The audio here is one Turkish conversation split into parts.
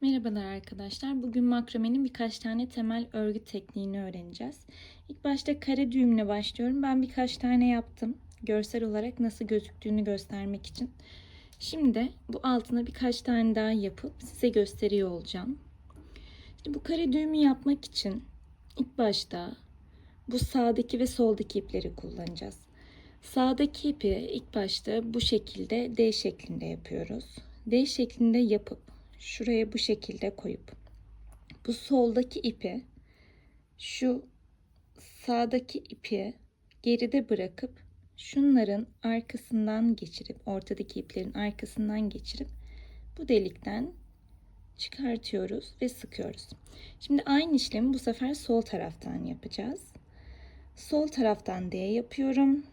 Merhabalar arkadaşlar. Bugün makramenin birkaç tane temel örgü tekniğini öğreneceğiz. İlk başta kare düğümle başlıyorum. Ben birkaç tane yaptım. Görsel olarak nasıl gözüktüğünü göstermek için. Şimdi bu altına birkaç tane daha yapıp size gösteriyor olacağım. Şimdi bu kare düğümü yapmak için ilk başta bu sağdaki ve soldaki ipleri kullanacağız. Sağdaki ipi ilk başta bu şekilde D şeklinde yapıyoruz. D şeklinde yapıp şuraya bu şekilde koyup bu soldaki ipi şu sağdaki ipi geride bırakıp şunların arkasından geçirip ortadaki iplerin arkasından geçirip bu delikten çıkartıyoruz ve sıkıyoruz. Şimdi aynı işlemi bu sefer sol taraftan yapacağız. Sol taraftan D yapıyorum.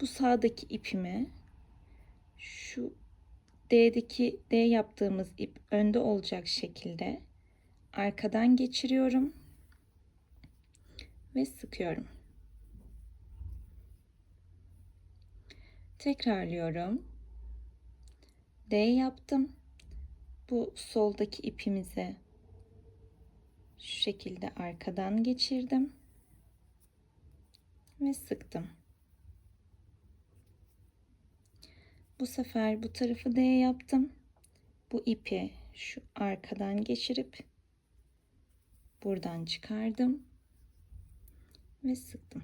Bu sağdaki ipimi şu D'deki D yaptığımız ip önde olacak şekilde arkadan geçiriyorum ve sıkıyorum. Tekrarlıyorum. D yaptım. Bu soldaki ipimizi şu şekilde arkadan geçirdim ve sıktım. Bu sefer bu tarafı D yaptım. Bu ipi şu arkadan geçirip buradan çıkardım ve sıktım.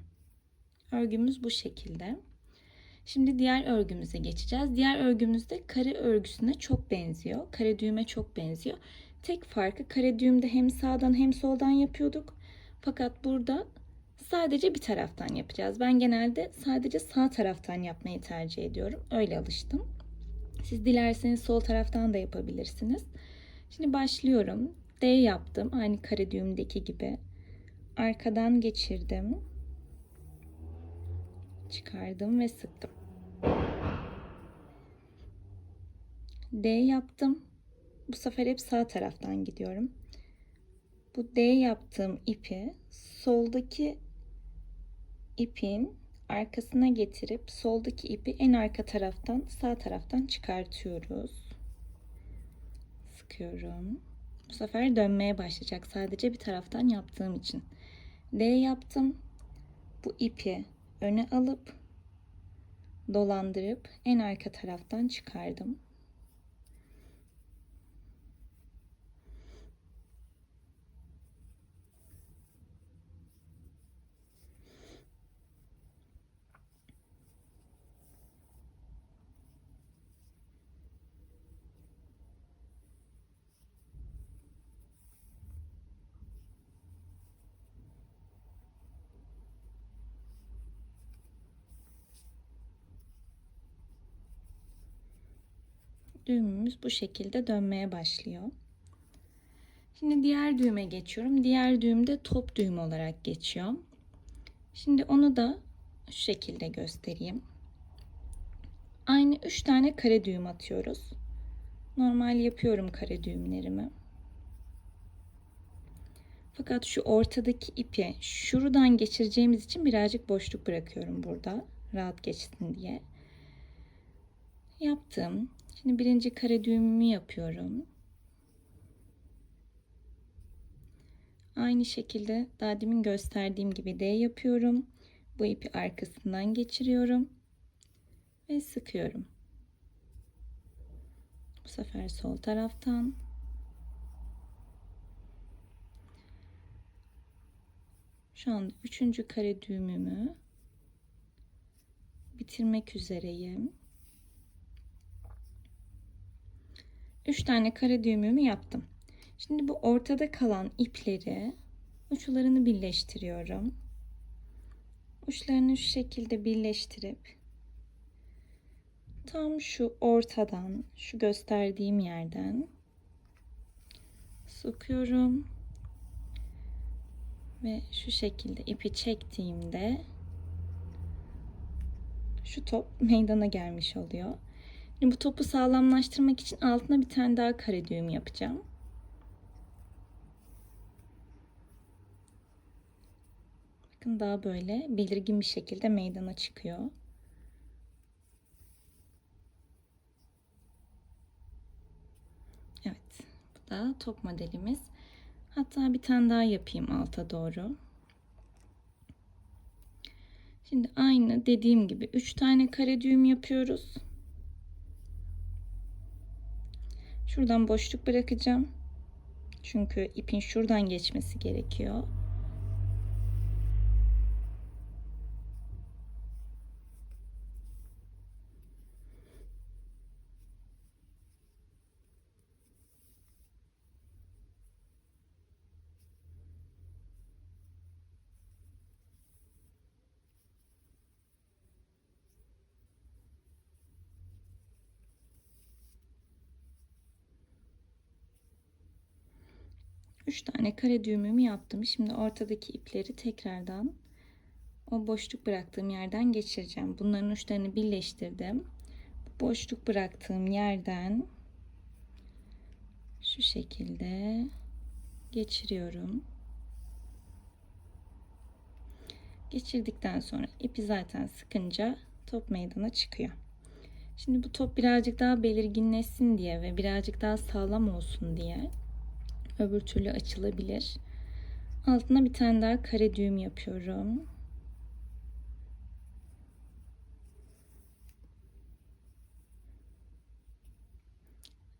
Örgümüz bu şekilde. Şimdi diğer örgümüze geçeceğiz. Diğer örgümüz de kare örgüsüne çok benziyor. Kare düğüme çok benziyor. Tek farkı kare düğümde hem sağdan hem soldan yapıyorduk. Fakat burada sadece bir taraftan yapacağız. Ben genelde sadece sağ taraftan yapmayı tercih ediyorum. Öyle alıştım. Siz dilerseniz sol taraftan da yapabilirsiniz. Şimdi başlıyorum. D yaptım. Aynı kare düğümdeki gibi. Arkadan geçirdim. Çıkardım ve sıktım. D yaptım. Bu sefer hep sağ taraftan gidiyorum. Bu D yaptığım ipi soldaki ipin arkasına getirip soldaki ipi en arka taraftan sağ taraftan çıkartıyoruz. Sıkıyorum. Bu sefer dönmeye başlayacak sadece bir taraftan yaptığım için. D yaptım. Bu ipi öne alıp dolandırıp en arka taraftan çıkardım. Düğümümüz bu şekilde dönmeye başlıyor. Şimdi diğer düğüme geçiyorum. Diğer düğüm de top düğüm olarak geçiyor. Şimdi onu da şu şekilde göstereyim. Aynı 3 tane kare düğüm atıyoruz. Normal yapıyorum kare düğümlerimi. Fakat şu ortadaki ipi şuradan geçireceğimiz için birazcık boşluk bırakıyorum burada. Rahat geçsin diye. Yaptım. Şimdi birinci kare düğümümü yapıyorum. Aynı şekilde daha demin gösterdiğim gibi D yapıyorum. Bu ipi arkasından geçiriyorum. Ve sıkıyorum. Bu sefer sol taraftan. Şu an üçüncü kare düğümümü bitirmek üzereyim. 3 tane kare düğümümü yaptım. Şimdi bu ortada kalan ipleri uçlarını birleştiriyorum. Uçlarını şu şekilde birleştirip tam şu ortadan, şu gösterdiğim yerden sokuyorum. Ve şu şekilde ipi çektiğimde şu top meydana gelmiş oluyor. Bu topu sağlamlaştırmak için altına bir tane daha kare düğüm yapacağım. Bakın daha böyle belirgin bir şekilde meydana çıkıyor. Evet. Bu da top modelimiz. Hatta bir tane daha yapayım alta doğru. Şimdi aynı dediğim gibi 3 tane kare düğüm yapıyoruz. Şuradan boşluk bırakacağım. Çünkü ipin şuradan geçmesi gerekiyor. Üç tane kare düğümümü yaptım. Şimdi ortadaki ipleri tekrardan o boşluk bıraktığım yerden geçireceğim. Bunların uçlarını birleştirdim. Boşluk bıraktığım yerden şu şekilde geçiriyorum. Geçirdikten sonra ipi zaten sıkınca top meydana çıkıyor. Şimdi bu top birazcık daha belirginleşsin diye ve birazcık daha sağlam olsun diye öbür türlü açılabilir. Altına bir tane daha kare düğüm yapıyorum.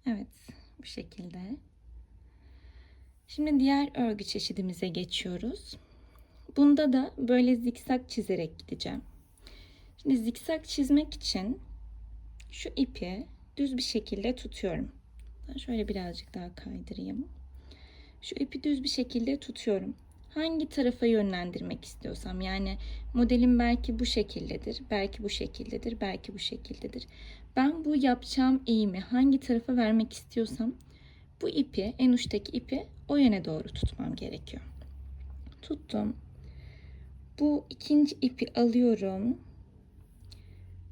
Evet, bu şekilde. Şimdi diğer örgü çeşidimize geçiyoruz. Bunda da böyle zikzak çizerek gideceğim. Şimdi zikzak çizmek için şu ipi düz bir şekilde tutuyorum. Ben şöyle birazcık daha kaydırayım. Şu ipi düz bir şekilde tutuyorum. Hangi tarafa yönlendirmek istiyorsam yani modelim belki bu şekildedir, belki bu şekildedir, belki bu şekildedir. Ben bu yapacağım eğimi hangi tarafa vermek istiyorsam bu ipi, en uçtaki ipi o yöne doğru tutmam gerekiyor. Tuttum. Bu ikinci ipi alıyorum.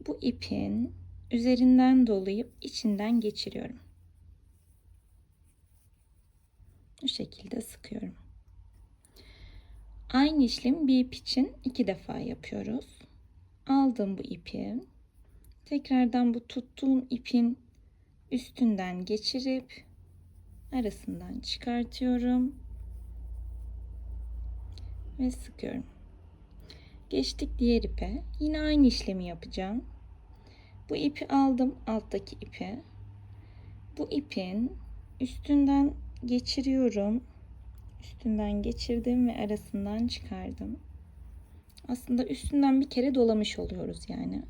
Bu ipin üzerinden dolayıp içinden geçiriyorum. Bu şekilde sıkıyorum. Aynı işlemi bir ip için iki defa yapıyoruz. Aldım bu ipi. Tekrardan bu tuttuğum ipin üstünden geçirip arasından çıkartıyorum ve sıkıyorum. Geçtik diğer ipe. Yine aynı işlemi yapacağım. Bu ipi aldım alttaki ipi. Bu ipin üstünden geçiriyorum. Üstünden geçirdim ve arasından çıkardım. Aslında üstünden bir kere dolamış oluyoruz yani.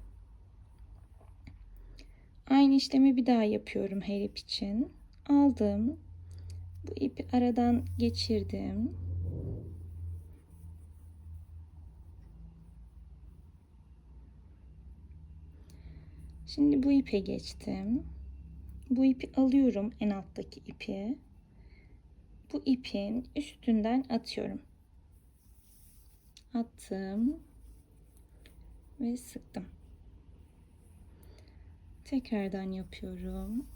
Aynı işlemi bir daha yapıyorum her ip için. Aldım. Bu ipi aradan geçirdim. Şimdi bu ipe geçtim. Bu ipi alıyorum en alttaki ipi bu ipin üstünden atıyorum. Attım ve sıktım. Tekrardan yapıyorum.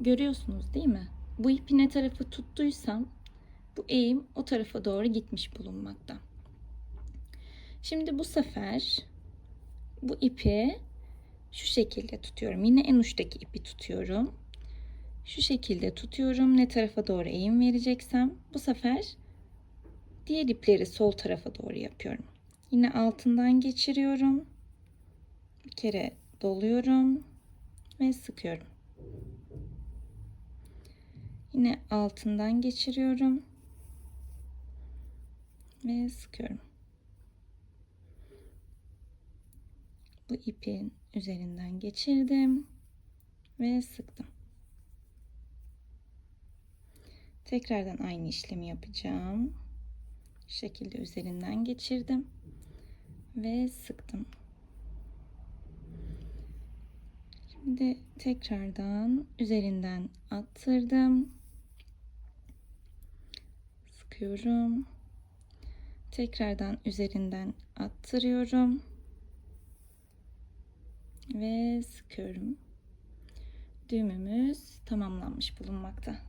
Görüyorsunuz değil mi? Bu ipi ne tarafı tuttuysam bu eğim o tarafa doğru gitmiş bulunmakta. Şimdi bu sefer bu ipi şu şekilde tutuyorum. Yine en uçtaki ipi tutuyorum. Şu şekilde tutuyorum. Ne tarafa doğru eğim vereceksem bu sefer diğer ipleri sol tarafa doğru yapıyorum. Yine altından geçiriyorum. Bir kere doluyorum ve sıkıyorum. Yine altından geçiriyorum ve sıkıyorum. Bu ipin üzerinden geçirdim ve sıktım. Tekrardan aynı işlemi yapacağım. Şu şekilde üzerinden geçirdim ve sıktım. Şimdi tekrardan üzerinden attırdım. Sıkıyorum. Tekrardan üzerinden attırıyorum ve sıkıyorum. Düğümümüz tamamlanmış bulunmakta.